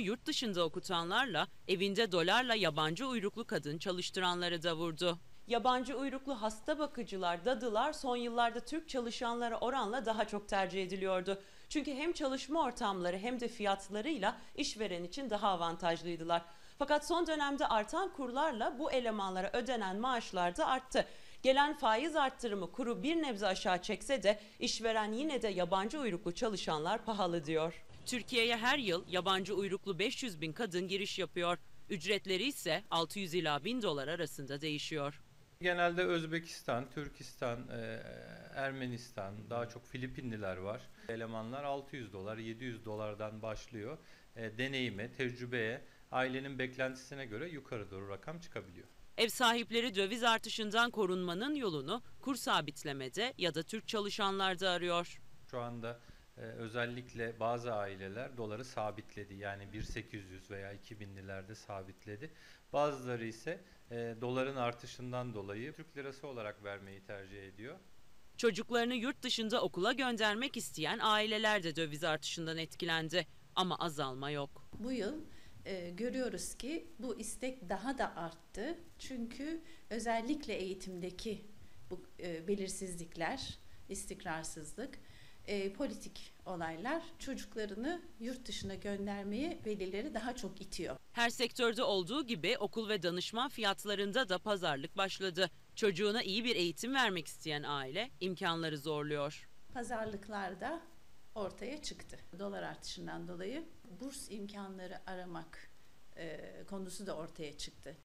Yurt dışında okutanlarla evinde dolarla yabancı uyruklu kadın çalıştıranları da vurdu. Yabancı uyruklu hasta bakıcılar, dadılar son yıllarda Türk çalışanlara oranla daha çok tercih ediliyordu. Çünkü hem çalışma ortamları hem de fiyatlarıyla işveren için daha avantajlıydılar. Fakat son dönemde artan kurlarla bu elemanlara ödenen maaşlar da arttı. Gelen faiz arttırımı kuru bir nebze aşağı çekse de işveren yine de yabancı uyruklu çalışanlar pahalı diyor. Türkiye'ye her yıl yabancı uyruklu 500 bin kadın giriş yapıyor. Ücretleri ise 600 ila 1000 dolar arasında değişiyor. Genelde Özbekistan, Türkistan, e, Ermenistan, daha çok Filipinliler var. Elemanlar 600 dolar, 700 dolardan başlıyor. E, deneyime, tecrübeye, ailenin beklentisine göre yukarı doğru rakam çıkabiliyor. Ev sahipleri döviz artışından korunmanın yolunu kur sabitlemede ya da Türk çalışanlarda arıyor. Şu anda e, özellikle bazı aileler doları sabitledi. Yani 1.800 veya 2000'lilerde sabitledi. Bazıları ise e, doların artışından dolayı Türk lirası olarak vermeyi tercih ediyor. Çocuklarını yurt dışında okula göndermek isteyen aileler de döviz artışından etkilendi. Ama azalma yok. Bu yıl e, görüyoruz ki bu istek daha da arttı. Çünkü özellikle eğitimdeki bu e, belirsizlikler, istikrarsızlık, e, politik olaylar çocuklarını yurt dışına göndermeye velileri daha çok itiyor. Her sektörde olduğu gibi okul ve danışman fiyatlarında da pazarlık başladı. Çocuğuna iyi bir eğitim vermek isteyen aile imkanları zorluyor. Pazarlıklarda ortaya çıktı. Dolar artışından dolayı burs imkanları aramak e, konusu da ortaya çıktı.